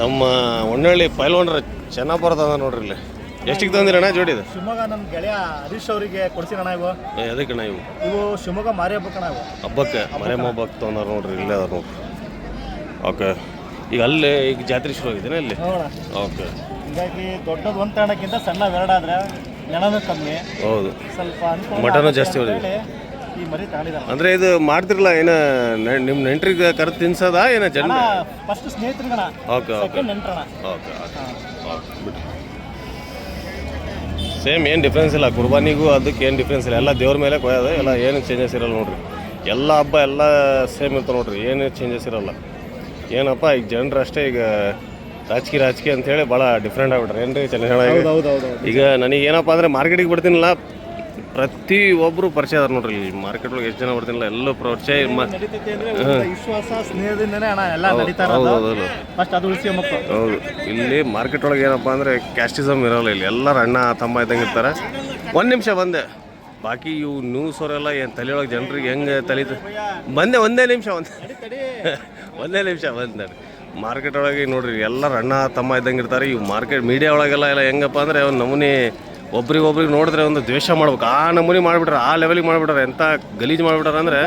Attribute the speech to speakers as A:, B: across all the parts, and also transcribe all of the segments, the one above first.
A: ನಮ್ಮ ಹೊನ್ನಳ್ಳಿ ಪೈಲ್ವಾನ್ರ ಚೆನ್ನಾಗಿ ಬರ್ತದ ನೋಡ್ರಿ ಇಲ್ಲಿ. ಎಷ್ಟಿಗೆ ತಂದಿರ ಜೋಡಿ ಇದು?
B: ಶಿವಮೊಗ್ಗ ನಮ್ಮ ಗೆಳೆಯ ಹರೀಶ್ ಅವರಿಗೆ ಕೊಡ್ಸಿರಣ ಇವು.
A: ಏ, ಅದಕ್ಕಣ್ಣ ಇವು?
B: ಇವು ಶಿವಮೊಗ್ಗ ಮಾರಿ ಹಬ್ಬಕ್ಕಣ ಇವು.
A: ಹಬ್ಬಕ್ಕೆ ಮರೆಮ್ಮ ಹಬ್ಬಕ್ಕೆ ತೊಗೊಂಡಾರ ನೋಡ್ರಿ ಇಲ್ಲೇ ಅದಾರ ನೋಡ್ರಿ. ಓಕೆ. ಈಗ ಅಲ್ಲಿ ಈಗ ಜಾತ್ರೆ ಶುರು ಆಗಿದ್ದೇನೆ ಇಲ್ಲಿ?
B: ನೋಡೋಣ
A: ಓಕೆ.
B: ಹೀಗಾಗಿ ದೊಡ್ಡದು ಒಂದು ತಾಣಕ್ಕಿಂತ ಸಣ್ಣ ಎರಡಾದ್ರೆ ನೆನನೂ ಕಮ್ಮಿ.
A: ಹೌದು.
B: ಸ್ವಲ್ಪ ಅನುಕೂಲ
A: ಮಟನು
B: ಆಗುತ್ತೆ
A: ಜಾಸ್ತಿ
B: ಅಂತ ಹೇಳಿ ತಗೊಂಡಿದ್ದಾರೆ
A: ಅಂದ್ರೆ ಇದು ಮಾಡ್ತಿರಲ್ಲ ಏನ ನಿಮ್ಮ ನೆಂಟ್ರಿಗೆ ಕರೆದು ತಿನ್ಸೋದಾ ಏನ ಜನ
B: ಅಣ್ಣ first ಸ್ನೇಹಿತರಿಗಣ okay
A: okay. Okay okay. Same ಏನು ಡಿಫ್ರೆನ್ಸ್ ಇಲ್ಲ. ಕುರ್ಬಾನಿಗೂ ಅದಕ್ಕೆ ಏನ್ ಡಿಫ್ರೆನ್ಸ್ ಇಲ್ಲ. ಎಲ್ಲ ದೇವ್ರ ಮೇಲೆ ಕೊಯ್ಯೋದು ಎಲ್ಲ ಏನು ಚೇಂಜಸ್ ಇರಲ್ಲ ನೋಡ್ರಿ. ಎಲ್ಲ ಹಬ್ಬ ಎಲ್ಲ ಸೇಮ್ ಇರ್ತಾವೆ ನೋಡ್ರಿ. ಏನು ಚೇಂಜಸ್ ಇರಲ್ಲ. ಏನಪ್ಪ ಈಗ ಜನರು ಅಷ್ಟೇ ಈಗ ರಾಜಕೀಯ ರಾಜಕೀಯ ಅಂತೇಳಿ ಭಾಳ ಡಿಫ್ರೆಂಟ್ ಆಗ್ಬಿಟ್ರೆ. ಏನು ರೀ ಚೆನ್ನಾಗಿ
B: ಹೌದು ಹೌದು ಹೌದು
A: ಈಗ ನನಗೆ ಏನಪ್ಪ ಅಂದರೆ ಮಾರ್ಕೆಟಿಗೆ ಬರ್ತೀನಲ್ಲ. ಪ್ರತಿ ಒಬ್ಬರು ಪರಿಚಯ ಅದಾರ ನೋಡ್ರಿ ಇಲ್ಲಿ ಮಾರ್ಕೆಟ್ ಒಳಗೆ ಎಷ್ಟು ಜನ ಬರ್ತೀನಿ ಎಲ್ಲೂ ಪರಿಚಯ ಹೌದು ಇಲ್ಲಿ ಮಾರ್ಕೆಟ್ ಒಳಗೆ ಏನಪ್ಪ ಅಂದರೆ ಕ್ಯಾಸ್ಟಿಸಮ್ ಇರೋಲ್ಲ ಇಲ್ಲಿ. ಎಲ್ಲರೂ ಅಣ್ಣ ತಮ್ಮ ಇದ್ದಂಗೆ ಇರ್ತಾರೆ. ಒಂದು ನಿಮಿಷ ಬಂದೆ. ಬಾಕಿ ಇವು ನ್ಯೂಸ್ ಅವರೆಲ್ಲ ಏನು ತಲೆಯೊಳಗೆ ಜನರಿಗೆ ಹೆಂಗೆ ತಲೆ ಬಂದೆ ಒಂದೇ ನಿಮಿಷ ಒಂದು ಒಂದೇ ನಿಮಿಷ ಬಂದೆ. ಮಾರ್ಕೆಟ್ ಒಳಗೆ ನೋಡ್ರಿ ಎಲ್ಲರೂ ಅಣ್ಣ ತಮ್ಮ ಇದ್ದಂಗೆ ಇರ್ತಾರೆ. ಇವು ಮಾರ್ಕೆಟ್ ಮೀಡಿಯಾ ಒಳಗೆಲ್ಲ ಎಲ್ಲ ಹೆಂಗಪ್ಪ ಅಂದರೆ ಒಂದು ನಮೂನಿ ಒಬ್ರಿಗೆ ಒಬ್ರಿಗೆ ನೋಡಿದ್ರೆ ಒಂದು ದ್ವೇಷ ಮಾಡ್ಬೇಕು. ಆ ನಮೂನಿ ಮಾಡಿಬಿಟ್ರೆ ಆ ಲೆವೆಲಿಗೆ ಮಾಡಿಬಿಟ್ರೆ ಎಂಥ ಗಲೀಜು ಮಾಡಿಬಿಟ್ರೆ ಅಂದರೆ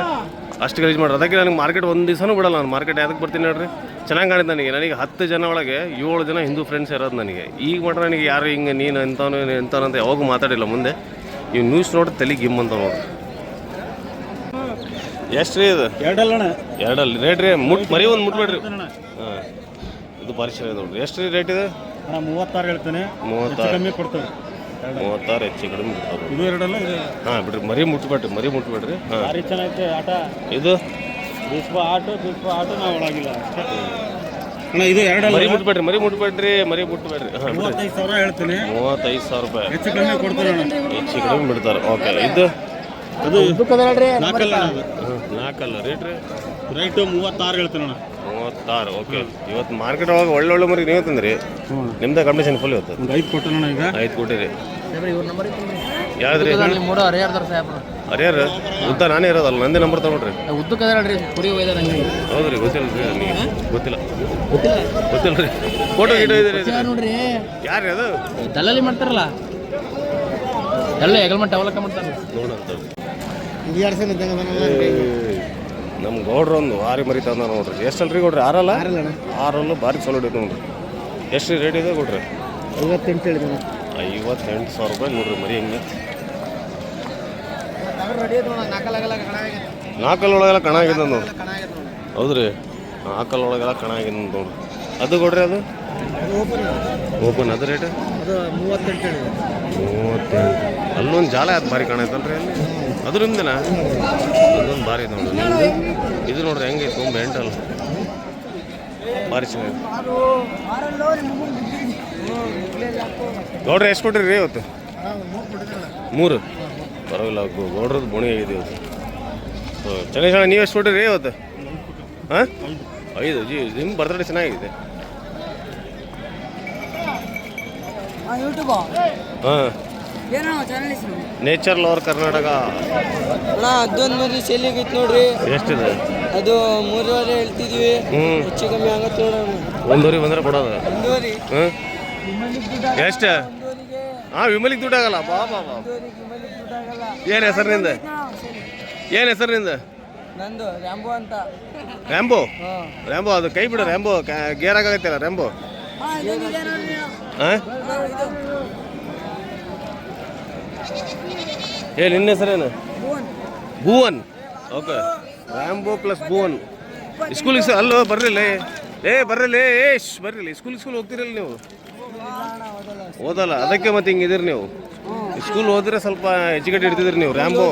A: ಅಷ್ಟು ಗಲೀಜು ಮಾಡ್ರಿ ಅದಕ್ಕೆ ನನಗೆ ಮಾರ್ಕೆಟ್ ಒಂದು ದಿವಸನೂ ಬಿಡಲ್ಲ ನಾನು. ಮಾರ್ಕೆಟ್ ಯಾವ್ದಕ್ಕೆ ಬರ್ತೀನಿ ನೋಡ್ರಿ ಚೆನ್ನಾಗಿ ಕಾಣಿದ್ದು ನನಗೆ. ನನಗೆ ಹತ್ತು ಜನ ಒಳಗೆ ಏಳು ಜನ ಹಿಂದೂ ಫ್ರೆಂಡ್ಸ್ ಇರೋದು ನನಗೆ. ಈಗ ಮಾಡ್ರೆ ನನಗೆ ಯಾರು ಹಿಂಗೆ ನೀನು ಎಂಥವನು ಎಂಥವನು ಅಂತ ಯಾವಾಗೂ ಮಾತಾಡಿಲ್ಲ ಮುಂದೆ. ಈ ನ್ಯೂಸ್ ನೋಡಿ ತಲೆ ಗಿಮ್ ಅಂತ ನೋಡ್ರಿ ಎಷ್ಟು ರೀ ಇದು?
B: ಎರಡಲ್ಲಣ್ಣ
A: ಎರಡಲ್ಲ. ರೇಟ್ ರೀ ಮುಟ್ ಮರಿ ಒಂದು ಮುಟ್ಬೇಡ್ರಿ. ಹಾಂ. ಇದು ಭಾರಿ ಚೆನ್ನಾಗಿದೆ ನೋಡ್ರಿ. ಎಷ್ಟು ರೀ ರೇಟ್ ಇದೆ?
B: ಮೂವತ್ತಾರು ಹೇಳ್ತೇನೆ.
A: ಮೂವತ್ತಾರು.
B: ಕಮ್ಮಿ ಕೊಡ್ತೇವೆ.
A: ಮೂವತ್ತಾರು ಹೆಚ್ಚು ಕಡಿಮೆ ಬಿಡ್ತಾರೆ.
B: ಇದು ಎರಡಲ್ಲ ಇದು
A: ಹಾಂ ಬಿಡ್ರಿ ಮರಿ ಮುಟ್ಬೇಡ್ರಿ ಮರಿ ಮುಟ್ಬೇಡ್ರಿ. ಹಾಂ.
B: ಭಾರಿ ಚೆನ್ನಾಗೈತೆ ಆಟ.
A: ಇದು?
B: ಬಿಸ್ಬ ಆಟೋ ಬಿಸ್ಬ ಆಟೋ ನಾವು ಒಳಗಿಲ್ಲ ಅಷ್ಟೇ. ಅಣ್ಣ ಇದು ಎರಡಲ್ಲ?
A: ಮರಿ ಮುಟ್ಬೇಡ್ರಿ ಮರಿ ಮುಟ್ಬೇಡ್ರಿ ಮರಿ ಮುಟ್ಬೇಡ್ರಿ. ಹಾಂ ಬಿಡ್ರಿ.
B: ಮೂವತ್ತೈದು ಸಾವಿರ ಹೇಳ್ತೀನಿ.
A: ಮೂವತ್ತೈದು ಸಾವಿರ ರೂಪಾಯಿ.
B: ಹೆಚ್ಚು ಕಡಿಮೆ ಕೊಡ್ತಾರೆ ಅಣ್ಣ?
A: ಹೆಚ್ಚು ಕಡಿಮೆ ಬಿಡ್ತಾರೆ. ಓಕೆ ಇದು?
B: ಅದು ನಾಲ್ಕಲ್ಲ?
A: ನಾಲ್ಕಲ್ಲ ರೇಟ್ ರೀ.
B: ರೈಟು ಮೂವತ್ತಾರು ಹೇಳ್ತೀನಿ ಅಣ್ಣ.
A: ಮೂವತ್ತಾರು ಓಕೆ ಇವತ್ತು ಮಾರ್ಕೆಟ್ ಒಳಗೆ ಒಳ್ಳೆ ಒಳ್ಳೆ ಮರಿ ನೀವು ತಂದ್ರಿ. ನಿಮ್ದೇ ಕಮಿಷನ್ ಫುಲ್ ಇವತ್ತು.
B: ಒಂದು ಐದು ಕೊಟ್ಟಣ ಈಗ.
A: ಐದು ಕೊಟ್ಟಿರಿ. ಯಾವ್ದ್ರಿ
C: ಮೂಡೋ ಹರಿಯಾರ್ದಾರ ಸಾಹೇಬ್ರು
A: ಹರಿಯಾರ ಉದ್ದ ನಾನೇ ಇರೋದಲ್ಲ ನಂದಿ ನಂಬರ್ ತಗೊಳ್ರಿ
C: ಉದ್ದಕ್ಕೆ ಅದಾರಲ್ರಿ ಕುರಿ ಒಯ್ದಾರ ಹಂಗೆ
A: ಹೌದ್ರಿ ಗೊತ್ತಿಲ್ಲ ರೀ ನನಗೆ ಗೊತ್ತಿಲ್ಲ. ಗೊತ್ತಿಲ್ಲ. ರೀ. ಫೋಟೋ ಗಿಟೋ ಇದೆ
C: ಯಾರು ನೋಡ್ರಿ.
A: ಯಾರು ಅದು?
C: ದಲ್ಲಾಳಿ ಮಾಡ್ತಾರಲ್ಲ. ಎಲ್ಲ ಹೆಗಲ್ಮಟ್ಟ ಅವಲಕ್ಕ ಮಾಡ್ತಾರೆ.
A: ನೋಡಂತ ನಮ್ಮ ಗೌಡ್ರ ಒಂದು ಭಾರಿ ಮರಿ ತಂದ ನೋಡ್ರಿ. ಎಷ್ಟಲ್ರಿ ಕೊಡ್ರಿ ಆರಲ್ಲ? ಆರಲ್ಲ ಭಾರಿ ಚಲೋ ಹೊಡಿತು ನೋಡ್ರಿ. ಎಷ್ಟು ರೇಟ್ ಇದೆ ಕೊಡ್ರಿ
B: ಐವತ್ತೆಂಟು ಹೇಳಿದೆ
A: ಐವತ್ತೆಂಟು ಸಾವಿರ ರೂಪಾಯಿ ನೋಡ್ರಿ ಮರಿ ಹೆಂಗೆ. ನಾಲ್ಕಲ್ಲೊಳಗೆಲ್ಲ ಕಣ ಆಗಿದೆ ನೋಡ್ರಿ. ಹೌದ್ರಿ? ನಾಲ್ಕಲ್ಲೊಳಗೆಲ್ಲ ಕಣ ಆಗಿದೆ ನೋಡ್ರಿ. ಅದು ಕೊಡ್ರಿ ಅದು? ಓಪನ್ ಅದು ರೇಟ್
B: ಅದು ಮೂವತ್ತೆಂಟು
A: ಅಲ್ಲೊಂದು ಜಾಲ ಅದು ಭಾರಿ ಕಾಣೈತಲ್ರಿ ಅಲ್ಲಿ? ಅದರಿಂದನಾ? ಅದೊಂದು ಭಾರಿ ಇದೆ ನೋಡ್ರಿ ನಿಮ್ದು? ಇದು ನೋಡ್ರಿ ಹೆಂಗೆ ತುಂಬ ಎಂಟಲ್ಲ. ಭಾರಿ ಚೆನ್ನಾಗಿದೆ. ನೋಡ್ರಿ ಎಷ್ಟು ಕೊಟ್ಟಿರಿ ಇವತ್ತು? ಮೂರು. ಪರವಾಗಿಲ್ಲ ಗೌಡ್ರದ್ದು ಬೋಣಿ ಆಗಿದೆ ಇವತ್ತು. ಚೆನ್ನಾಗಿ ಚೆನ್ನಾಗಿ ನೀವು ಎಷ್ಟು ಕೊಟ್ಟಿರಿ ಇವತ್ತು? ಹಾಂ? ಐದು. ಜಿ ನಿಮ್ಮ ಬರ್ತಡೇ ಚೆನ್ನಾಗಿದೆ.
D: ಯೂಟ್ಯೂಬ್
A: ಹಾಂ.
D: ಏನೋ ಚಾನಲ್ ಹೆಸರು
A: ನೇಚರ್ ಲವರ್ ಕರ್ನಾಟಕ.
D: ಅಣ್ಣ ಅದೊಂದು ಮರಿ ಸೇಲಿಗಿತ್ತು ನೋಡ್ರಿ.
A: ಎಷ್ಟಿದೆ?
D: ಅದು ಮೂರುವರೆ ಹೇಳ್ತಿದ್ವಿ.
A: ಹ್ಞೂ
D: ಹೆಚ್ಚು ಕಮ್ಮಿ ಆಗತ್ತೆ ನೋಡೋಣ
A: ಒಂದೂವರೆ ಬಂದ್ರೆ ಕೊಡೋದು.
D: ಒಂದೂವರೆ.
A: ಹಾಂ ಎಷ್ಟು?
D: ಒಂದೂವರೆಗೆ.
A: ಹಾಂ ವಿಮಲಿಗೆ ದುಡ್ಡಾಗಲ್ಲ ಬಾ ಬಾ ಬಾ.
D: ಒಂದೂವರೆಗೆ ಮನೆಗೆ ದುಡ್ಡಾಗಲ್ಲ
A: ಏನು ಹೆಸರಿನಿಂದ ಏನು ಹೆಸರಿನಿಂದ
D: ನಂದು? ರ್ಯಾಂಬೋ ಅಂತ.
A: ರ್ಯಾಂಬೋ?
D: ಹಾಂ.
A: ರ್ಯಾಂಬೋ ಅದು ಕೈ ಬಿಡು ರ್ಯಾಂಬೋ. ಗೇರ್ ಆಗತ್ತಲ್ಲ ರ್ಯಾಂಬೋ. ಹಾಂ ಏ ನಿನ್ನ ಹೆಸರೇನು? Bhuvan. Okay. Rambo plus Bhuvan. ಸ್ಕೂಲಿಗೆ ಸರ್ ಅಲ್ಲೋ ಬರ್ರಿಲ್ಲ ಏ ಬರ್ರಿಲ್ಲ ಏ ಶ್ ಬರ್ರಿಲ್ಲ ಸ್ಕೂಲ್ ಸ್ಕೂಲ್ ಹೋಗ್ತಿರಲ್ಲ ನೀವು? ಓದಲ್ಲ ಅದಕ್ಕೆ ಮತ್ತೆ ಹಿಂಗಿದ್ದೀರಿ ನೀವು? ಸ್ಕೂಲ್ ಹೋದ್ರೆ ಸ್ವಲ್ಪ ಎಜುಕೇಟ್ ಇಡ್ತಿದ್ರಿ ನೀವು ರ್ಯಾಂಬೋ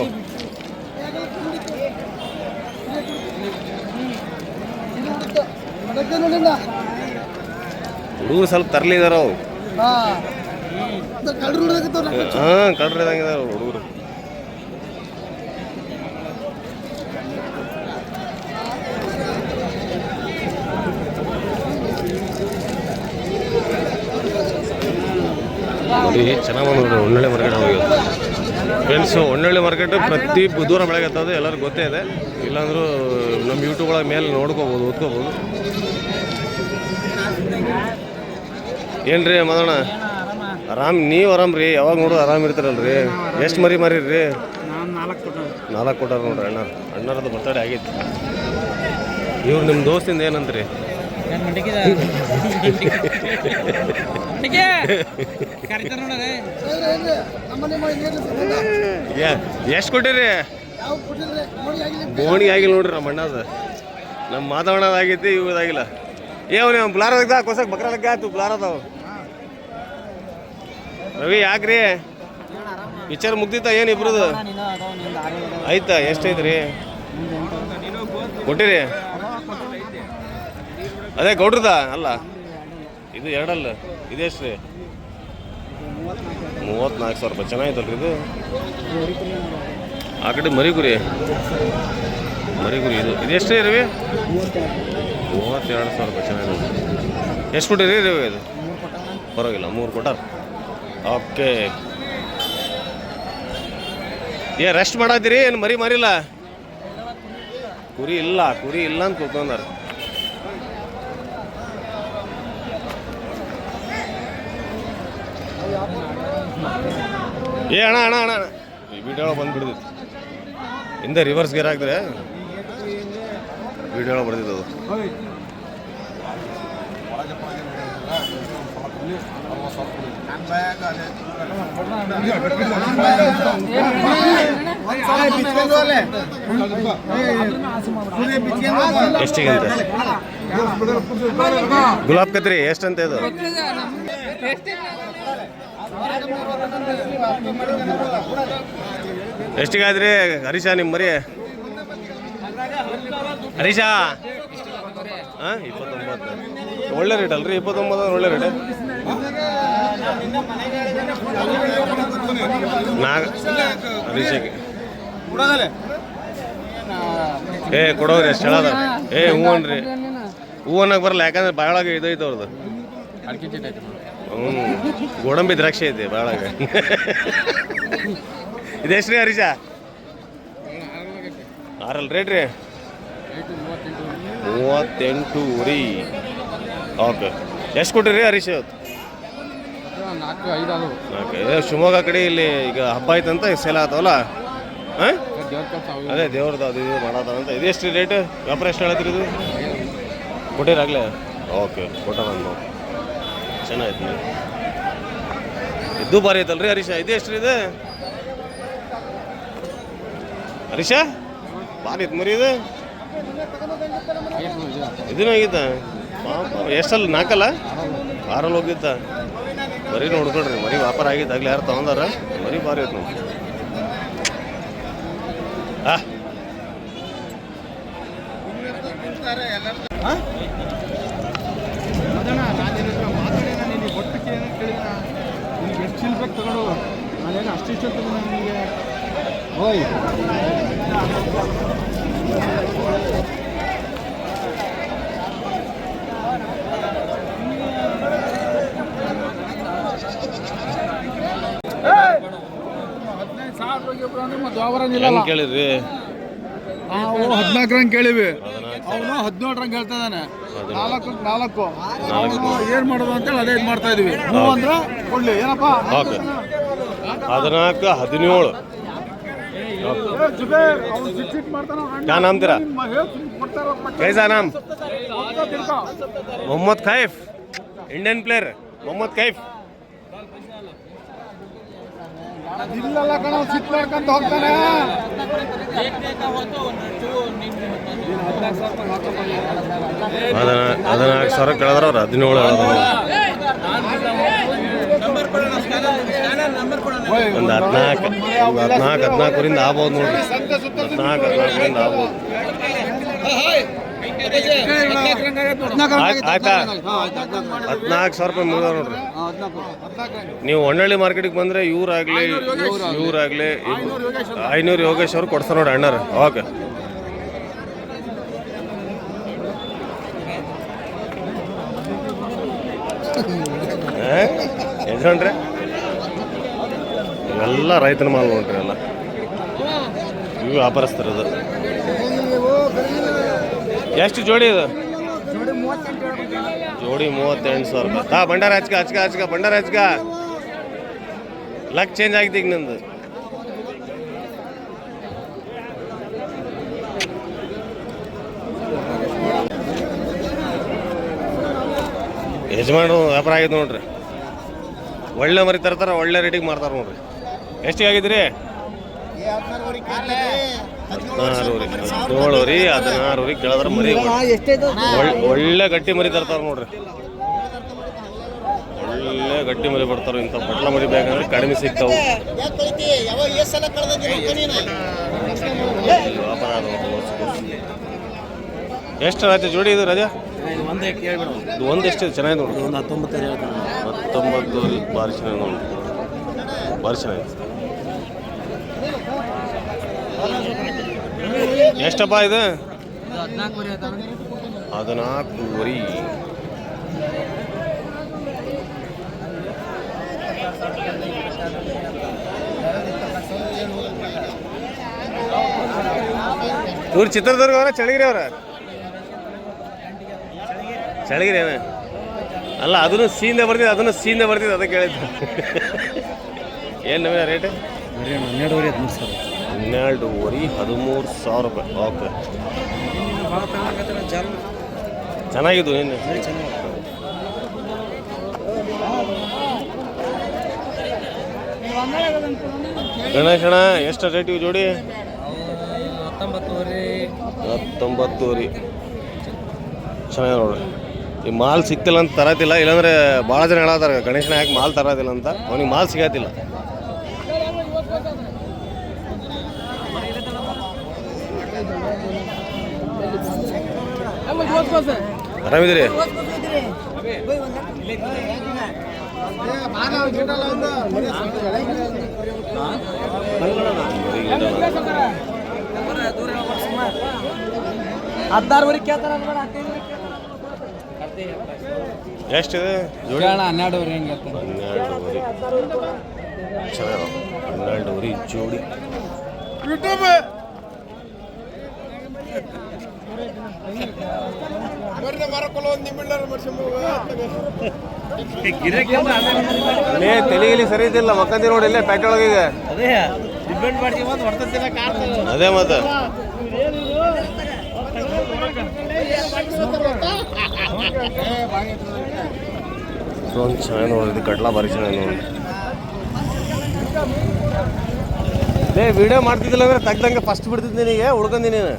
A: ಹುಡುಗರು ಸ್ವಲ್ಪ ತರ್ಲಿದಾರ ಅವು ಹಾಂ. ಕಡ್ರಿದಾಗಿದಾರ ಹುಡುಗರು. ಚೆನ್ನಾಗಿ ಬಂದ್ರು ಒಳ್ಳೊಳ್ಳೆ ಮಾರ್ಕೆಟ್ ಹೋಗಿ. ಫ್ರೆಂಡ್ಸು ಒಳ್ಳೊಳ್ಳೆ ಮಾರ್ಕೆಟ್ ಪ್ರತಿ ಬುಧವಾರ ಬೆಳಗ್ಗೆ ಹತ್ತೋದು ಎಲ್ಲರಿಗೂ ಗೊತ್ತೇ ಇದೆ. ಇಲ್ಲಾಂದ್ರೂ ನಮ್ಮ ಯೂಟ್ಯೂಬ್ ಒಳಗೆ ಮೇಲೆ ನೋಡ್ಕೋಬೋದು ಓದ್ಕೋಬೋದು. ಏನ್ರಿ ಮದಣ್ಣ ಆರಾಮ್ ನೀವು ಆರಾಮ್ ರೀ ಯಾವಾಗ ನೋಡು ಆರಾಮ್ ಇರ್ತೀರಲ್ರಿ? ಎಷ್ಟು ಮರಿ ಮರೀರಿ
B: ನಾನು ನಾಲ್ಕು ಕೊಟ್ಟು
A: ನಾಲ್ಕು ಕೊಟ್ಟಾರ ನೋಡ್ರಿ ಅಣ್ಣ. ಅಣ್ಣರದ್ದು ಬರ್ತಾರೆ ಆಗಿತ್ತು. ಇವ್ರು ನಿಮ್ಮ ದೋಸ್ತಿಂದ ಏನಂತ್ರಿ ಎಷ್ಟು ಕೊಟ್ಟಿರಿ? ಬೋಣಿ ಆಗಿಲ್ಲ ನೋಡ್ರಿ ನಮ್ಮ ಅಣ್ಣದ ನಮ್ಮ ಮಾತಾಡೋದಾಗೈತಿ ಇವ್ರದಾಗಿಲ್ಲ. ಏ ಅವ್ನು ಬ್ಲಾರದಾಗ ಕೊಸಕ್ ಬಕ್ರದಾಗ ಆಯ್ತು ಬ್ಲಾರ್ ಅದಾವ ರವಿ, ಯಾಕ್ರಿ? ವಿಚಾರ ಮುಗ್ದಿತ್ತ ಏನು ಇಬ್ರದು? ಆಯ್ತಾ, ಎಷ್ಟೈತ್ರಿ? ಕೊಟ್ಟಿರಿ? ಅದೇ ಗೌಡ್ರದ? ಅಲ್ಲ. ಇದು ಎರಡಲ್ಲ. ಇದೆಷ್ಟು ರೀ ಮೂವತ್ತ್ನಾಲ್ಕು ಸಾವಿರ ರೂಪಾಯಿ. ಚೆನ್ನಾಗಿತ್ತಲ್ರಿ ಇದು. ಆ ಕಡೆ ಮರಿಗುರಿ. ಮರಿಗುರಿ ಇದು. ಇದೆಷ್ಟು ರೀ ರವಿ? ಮೂವತ್ತೆರಡು ಸಾವಿರ ರೂಪಾಯಿ. ಚೆನ್ನಾಗಿ ಎಷ್ಟು ಕೊಟ್ಟಿರಿ ರವಿ ಇದು? ಪರವಾಗಿಲ್ಲ, ಮೂರು ಕೊಟ್ಟಾರ. ಓಕೆ ಏ ರೆಸ್ಟ್ ಮಾಡತ್ತೀರಿ ಏನು ಮರಿ ಮರಿಲ್ಲ? ಕುರಿ ಇಲ್ಲ ಕುರಿ ಇಲ್ಲ ಅಂತ ಕೂತ್ಕೊಂಡಾರ. ಏ, ಅಣ್ಣ ಅಣ್ಣ ಅಣ್ಣ. ಈ ವಿಡಿಯೋ ಬಂದ್ಬಿಡ್ದಿತ್ತು ಹಿಂದೆ ರಿವರ್ಸ್ ಗೇರ್ ಹಾಕಿದ್ರೆ ವಿಡಿಯೋ ಬರ್ದಿತ್ತು ಅದು. ಎಷ್ಟಿಗೆ ಅಂತ ಗುಲಾಬ್ ಕತ್ರಿ, ಎಷ್ಟಂತ ಇದು? ಎಷ್ಟಿಗಾದ್ರಿ ಹರೀಶಾ ನಿಮ್ಮ ಮರಿ? ಹರೀಶಾ? ಹಾಂ, ಇಪ್ಪತ್ತೊಂಬತ್ತು. ಒಳ್ಳೆ ರೇಟ್ ಅಲ್ರಿ, ಇಪ್ಪತ್ತೊಂಬತ್ತು ಒಳ್ಳೆ ರೇಟ್ ನಾಗ ಹರೀಶಕ್ಕೆ ಏ ಕೊಡೋರಿ ಎಷ್ಟು ಹೇಳದ ಏ ಹ್ಞೂ ಅನ್ರಿ ಹೂ ಅನ್ನಕ್ ಬರಲ್ಲ ಯಾಕಂದ್ರೆ ಬಹಳ ಇದೈತೆ ಅವ್ರದ್ದು ಹ್ಞೂ ಗೋಡಂಬಿ ದ್ರಾಕ್ಷಿ ಐತಿ ಬಾಳಾಗ ಇದೆಷ್ಟು ರೀ ಹರೀಶ? ಆರಲ್ ರೇಟ್ ರೀ? ಮೂವತ್ತೆಂಟು ರೀ. ಓಕೆ. ಎಷ್ಟು ಕೊಟ್ಟಿರಿ ಹರೀಶ್ ಇವತ್ತು?
C: ನಾಲ್ಕು ಐದು ಅದು
A: ಓಕೆ ಶಿವಮೊಗ್ಗ ಕಡೆ ಇಲ್ಲಿ ಈಗ ಹಬ್ಬ ಆಯ್ತಂತ ಸೇಲ್ ಆತವಲ್ಲ ಹಾಂ? ಅದೇ ದೇವ್ರದ್ದು ಅದು ಇದು ಮಾಡತ್ತಂತ ಇದೆಷ್ಟು ರೇಟ್ ವ್ಯಾಪಾರ ಎಷ್ಟು ಹೇಳತ್ರಿ ಇದು? ಕೊಟ್ಟಿರಾಗಲೇ ಓಕೆ ಕೊಟ್ಟ ನಾನು ಚೆನ್ನಾಗಿತ್ತು ಇದು ಭಾರಿ ಐತಲ್ರಿ ಹರೀಶ. ಇದು ಎಷ್ಟು ಇದೆ? ಹರೀಶ? ಭಾರಿ ಇತ್ತು ಮರಿ ಇದು. ಇದನ್ನ ಆಗಿತ್ತ ಪಾಪ ಎಷ್ಟಲ್ಲ ನಾಲ್ಕಲ್ಲ? ಆರಲ್ಲಿ ಹೋಗಿತ್ತ ಮರಿ ನೋಡ್ಕೊಳ್ರಿ ಮರಿ ವ್ಯಾಪಾರ ಆಗಿದ್ದಾಗಲೇ ಯಾರು ತಗೊಂಡಾರ? ಮರಿ ಭಾರಿ ಐತೆ ನೋಡಿ ಆ
B: ಅದಣ್ಣ ನಾನೇನಿಲ್ಲ ಮಾತಾಡೋಣ ನೀನು ಒಟ್ಟು ಕೇಳಿ ಕೇಳಿದ ನಿನಗೆ ಎಷ್ಟು ಚೀಲ ಬೇಕು ತಗೊಂಡು ನಾನೇನು ಅಷ್ಟಿಷ್ಟ ತಗೊಂಡು ನಿನಗೆ ಓಯ್ ಹದಿನೈದು ಸಾವಿರ ರೂಪಾಯಿ ಅಂದ್ರೆ ಮತ್ತೆ ವ್ಯವಹಾರ
A: ಹೆಂಗ್ ಕೇಳಿದ್ರಿ
B: ನಾವು ಹದಿನಾಲ್ಕು ರಂಗ್ ಕೇಳಿವಿ
A: ಹದಿನಾಲ್ಕು
B: ಅವನು ಹದಿನೇಳು ರಂಗ್ ಹೇಳ್ತಾ ಇದ್ದಾನೆ
A: ಹದಿನೇಳು.
B: ನಾಲ್ಕು ನಾಲ್ಕು ಅವನು ಏನ್ ಮಾಡೋದು ಅಂತೇಳಿ ಅದೇ ಇದು ಮಾಡ್ತಾ ಇದೀವಿ ಹ್ಞೂ ಅಂದ್ರೆ ಕೊಡ್ಲಿ ಏನಪ್ಪ
A: ಓಕೆ ಹದಿನಾಲ್ಕು ಹದಿನೇಳು
B: ಏ, ಜುಬೇ, ಅವ್ನು ಸಿಟ್ ಸಿಟ್ ಮಾಡ್ತಾನ, ಅವ್ನು ಅಣ್ಣ.
A: क्या नाम तेरा
B: ನಿಮ್ಮ ಹೇಳ್ ಸುಮ್ನೆ ಕೊಡ್ತಾರೋ ಪಟ್ಟ.
A: कैसा नाम
B: ಕೊಡ್ತಾ ತಿರ್ಗಾ.
A: Mohammad Kaif Indian player Mohammad Kaif
B: ಇಲ್ಲಲ್ಲ ಕಣ ಸಿಟ್ ಮಾಡ್ಕೊಂತ ಹೋಗ್ತಾನೆ.
A: ಹದಿನಾಲ್ಕು ಸಾವಿರ ಕೇಳಿದ್ರೆ ಅವ್ರು ಹದಿನೇಳು ಒಂದು ಹದಿನಾಲ್ಕು ಒಂದು ಹದಿನಾಲ್ಕು ಹದಿನಾಲ್ಕರಿಂದ ಆಗ್ಬೋದು ನೋಡ್ರಿ. ಹದಿನಾಲ್ಕು ಹದಿನಾಲ್ಕರಿಂದ ಆಗ್ಬೋದು. ಆಯ್ತಾ ಹದಿನಾಲ್ಕು ಸಾವಿರ ರೂಪಾಯಿ ಮುಗಿದ ನೋಡ್ರಿ. ನೀವು ಹೊನ್ನಳ್ಳಿ ಮಾರ್ಕೆಟಿಗೆ ಬಂದರೆ ಇವರಾಗಲಿ ಇವರಾಗಲಿ ಐನೂರು ಯೋಗೇಶ್ ಅವ್ರು ಕೊಡ್ತಾರೆ ನೋಡಿ ಅಣ್ಣರು. ಓಕೆ. ಯಜಮಾನ್ರೆ. ಎಲ್ಲ ರೈತನ ಮಾಲ್ ನೋಡ್ರಿ ಎಲ್ಲ. ಇವು ವ್ಯಾಪಾರಸ್ಥರದು. ಎಷ್ಟು ಜೋಡಿ ಇದು?
B: ಜೋಡಿ
A: ಜೋಡಿ ಮೂವತ್ತೆಂಟು ಸಾವಿರ ರೂಪಾಯಿ ಹಾ ಭಂಡಾರ ಹಚ್ಕ ಹಚ್ಕ ಹಚ್ಕ, ಭಂಡಾರ ಹಚ್ಕ. ಲಕ್ ಚೇಂಜ್ ಆಗಿದೆ ಈಗ ನಂದು. ಯಜಮಾನು ವ್ಯಾಪಾರ ಆಗಿದೆ ನೋಡ್ರಿ. ಒಳ್ಳೆ ಮರಿ ತರ್ತಾರ, ಒಳ್ಳೆ ರೇಟಿಗೆ ಮಾಡ್ತಾರ ನೋಡ್ರಿ. ಎಷ್ಟಿಗೆ ಆಗಿದ್ರಿ? ಹದಿನಾರು ರೀ ಹದಿನೇಳು ರೀ ಹದಿನಾರು ರೀ ಕೇಳಿದ್ರೆ ಮರಿ ಒಳ್- ಒಳ್ಳೆ ಗಟ್ಟಿ ಮರಿ ತರ್ತಾರ ನೋಡ್ರಿ. ಒಳ್ಳೆ ಗಟ್ಟಿ ಮರಿ ಬರ್ತಾರ ಇಂಥ ಬಟ್ಲ ಮರಿ ಬೇಕಂದ್ರೆ ಕಡಿಮೆ ಸಿಗ್ತಾವು. ಎಷ್ಟು ರಾತ್ರಿ ಜೋಡಿ ಇದು ರಾಜ?
C: ಚೆನ್ನಾಗಿ
A: ಇದು ಒಂದು ಚೆನ್ನಾಗಿದೆ ನೋಡ್ರಿ.
C: ಒಂದು ಹತ್ತೊಂಬತ್ತು
A: ಭಾರಿ ಚೆನ್ನಾಗಿ ನೋಡಿ ಭಾರಿ ಚೆನ್ನಾಗಿದೆ. ಎಷ್ಟಪ್ಪ ಇದು?
C: ಹದಿನಾಲ್ಕು ವರಿ
A: ಹದಿನಾಲ್ಕೂವರೆ ಇವ್ರು ಚಿತ್ರದುರ್ಗ ಅವರ ಚಳಗಿರಿ ಅವರ? ಚಳಗಿರಿ ಏನ ಅಲ್ಲ ಅದನ್ನು ಸೀಂದೆ ಬರ್ತಿದ್ದು ಅದನ್ನು ಸೀಂದೆ ಬರ್ತಿದ್ದೆ ಅದಕ್ಕೆ ಹೇಳಿದ್ದು. ಏನು ನಮಗೆ ರೇಟ್
C: ಹನ್ನೆರಡುವರೆ ಹದಿಮೂರು ಸಾವಿರ
A: ಹನ್ನೆರಡೂವರೆ ಹದಿಮೂರು ಸಾವಿರ ರೂಪಾಯಿ. ಓಕೆ. ಚೆನ್ನಾಗಿದ್ದು ಏನು ಗಣೇಶಣ ಎಷ್ಟು ರೇಟ್ ಇವು ಜೋಡಿ?
C: ಹತ್ತೊಂಬತ್ತುವರೆ
A: ಹತ್ತೊಂಬತ್ತು ರೀ ಚೆನ್ನಾಗಿ ನೋಡ್ರಿ. ಈ ಮಾಲ್ ಸಿಕ್ತಿಲ್ಲ ಅಂತ ತರತಿಲ್ಲ, ಇಲ್ಲಾಂದ್ರೆ ಭಾಳ ಜನ ಹೇಳತ್ತಾರ, ಗಣೇಶನ ಯಾಕೆ ಮಾಲ್ ತರೋದಿಲ್ಲ ಅಂತ? ಅವನಿಗೆ ಮಾಲ್ ಸಿಗತ್ತಿಲ್ಲ. ಆರಾಮಿದ್ದೀರಿ?
D: ಹದಿನಾರುವರೆ ಕೇಳ್ತಾರ
A: ಎಷ್ಟಿದೆ
C: ಹನ್ನೆರಡುವರೆ ಹೆಂಗೆ
A: ಹನ್ನೆರಡುವರೆ. ಚೆನ್ನಾಗಿ ಹನ್ನೆರಡುವರೆ ಜೋಡಿ. ಲೇ ತೆಲಿಗಿಲಿ ಸರಿ ಇದ್ದಿಲ್ಲ ಮಕ್ಕಂದಿ ನೋಡಿ ಇಲ್ಲೇ ಪ್ಯಾಟ್ ಒಳಗಿದೆ
C: ಅದೇ
A: ಮತ್ತೆ. ಒಂದು ಚೆನ್ನಾಗಿ ನೋಡಿದ್ವಿ ಕಟ್ಲಾ ಭಾರಿ ಚೆನ್ನಾಗಿ ನೋಡಿ. ಲೇ ವಿಡಿಯೋ ಮಾಡ್ತಿದ್ದಿಲ್ಲ ಅಂದ್ರೆ ತೆಗ್ದಂಗೆ ಫಸ್ಟ್ ಬಿಡ್ತಿದ್ದೆ ನಿನಗೆ ಉಳ್ಕೊಂಡಿ ನೀನು.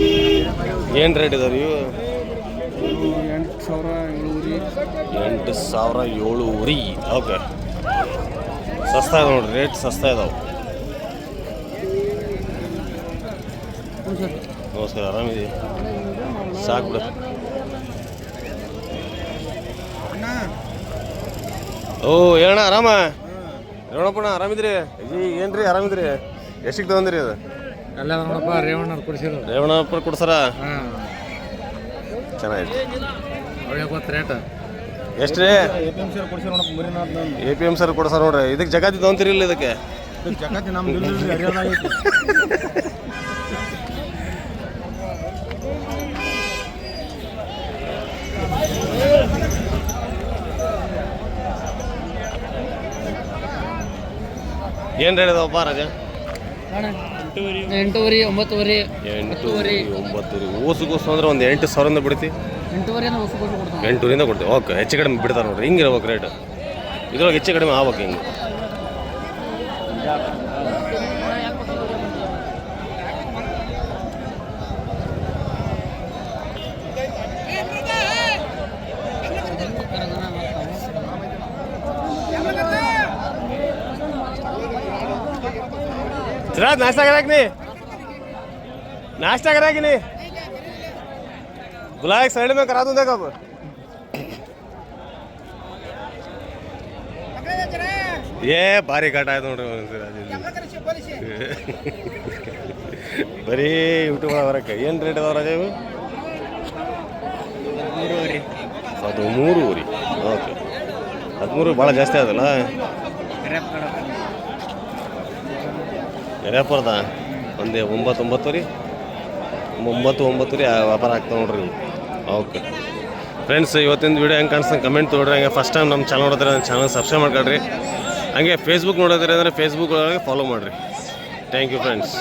A: ಏನು ರೇಟ್ ಇದಾವೆ ಇವು?
B: ಎಂಟು ಸಾವಿರ ಏಳುವರಿ
A: ಎಂಟು ಸಾವಿರ ಏಳುವರಿ ಓಕೆ ಸಸ್ತಾ ಇದಾವೆ ನೋಡ್ರಿ ರೇಟ್ ಸಸ್ತಾ ಇದಾವೆ. ನಮಸ್ಕಾರ ಆರಾಮಿದೆ ಸಾಕು ಬಿಡ. ಓ ಹೇಳಣ್ಣ ಆರಾಮ? ರೇವಣಪ್ಪಣ್ಣ ಆರಾಮಿದ್ರಿ? ಏನು ಏನ್ರಿ ಆರಾಮಿದ್ರಿ? ಎಷ್ಟಿಗೆ ತಗೊಂಡ್ರಿ ಅದು?
C: ಎಲ್ಲ ನೋಡಪ್ಪ ರೇವಣ್ಣವ್ರು ಕೊಡಿಸಿರು
A: ರೇವಣಪ್ಪ ಕೊಡ್ಸಾರ?
C: ಹಾಂ.
A: ಚೆನ್ನಾಗಿದೆ
C: ಅವ್ರಿಗೆ ಗೊತ್ತು ರೇಟ್.
A: ಎಷ್ಟು ರೀ?
B: ಎ ಪಿ
A: ಎಂ ಸರ್ ಕೊಡ್ಸಾರ ನೋಡ್ರಿ. ಇದಕ್ಕೆ ಜಗತ್ತಿ ತೊಗೊಂತೀರಿಲ್ಲ ಇದಕ್ಕೆ.
B: ಜಗತ್ತಿ ನಮ್ದು
A: ಏನು ರಾಜ?
C: ಎಂಟೂವರೆ ಒಂಬತ್ತುವರೆ
A: ಒಂಬತ್ತುವರೆ. ಕೂಸು ಅಂದ್ರೆ ಒಂದು ಎಂಟು ಸಾವಿರದಿಂದ ಬಿಡ್ತಿ? ಎಂಟೂರಿಂದ ಕೊಡ್ತೀವಿ. ಓಕೆ ಹೆಚ್ಚು ಕಡಿಮೆ ಬಿಡ್ತಾರೆ ನೋಡ್ರಿ. ಹಿಂಗೆ ಇರ್ಬೇಕು ರೇಟ್ ಇದ್ರೊಳಗೆ ಹೆಚ್ಚು ಕಡಿಮೆ ಆಗ್ಬೇಕು ಹಿಂಗೆ. सिराज नाश्ता करा कि नहीं नाश्ता करा कि नहीं बुला एक साइड में करा दूं देखो अब ಏ ಭಾರಿ ಕಾಟ ಆಯ್ತು ನೋಡ್ರಿ ಅವ್ನು ಸಿರಾಜ್ ಇಲ್ಲಿ. ಬರೀ ಯೂಟ್ಯೂಬ್ ಬರಕ್ಕೆ ಏನು ರೇಟ್ ಅದಾವ ರಾಜ ಇವು ಹದಿಮೂರು ರೀ ಓಕೆ ಹದಿಮೂರು ಭಾಳ ಜಾಸ್ತಿ ಆದಲ್ಲ ಎರ್ಯಾಪುರದ ಒಂದು ಒಂಬತ್ತು ಒಂಬತ್ತು ರೀ. ಒಂಬತ್ತು ಒಂಬತ್ತು ರೀ ವ್ಯಾಪಾರ ಆಗ್ತಾವೆ ನೋಡ್ರಿ ಓಕೆ. ಫ್ರೆಂಡ್ಸ್ ಇವತ್ತಿನ ವೀಡಿಯೋ ಹೆಂಗೆ ಕಾಣಿಸ್ತಾ ಕಮೆಂಟ್ ತೊಗೊಳ್ರಿ ಹಂಗೆ ಫಸ್ಟ್ ಟೈಮ್ ನಮ್ಮ ಚಾನಲ್ ನೋಡಿದ್ರೆ ನನ್ನ ಚಾನಲ್ ಸಬ್ಸ್ಕ್ರೈಬ್ ಮಾಡ್ಕೊಳ್ರಿ. ಹಂಗೆ ಫೇಸ್ಬುಕ್ ನೋಡಿದ್ರೆ ಅಂದರೆ ಫೇಸ್ಬುಕ್ ಒಳಗೆ ಫಾಲೋ ಮಾಡಿರಿ. Thank you friends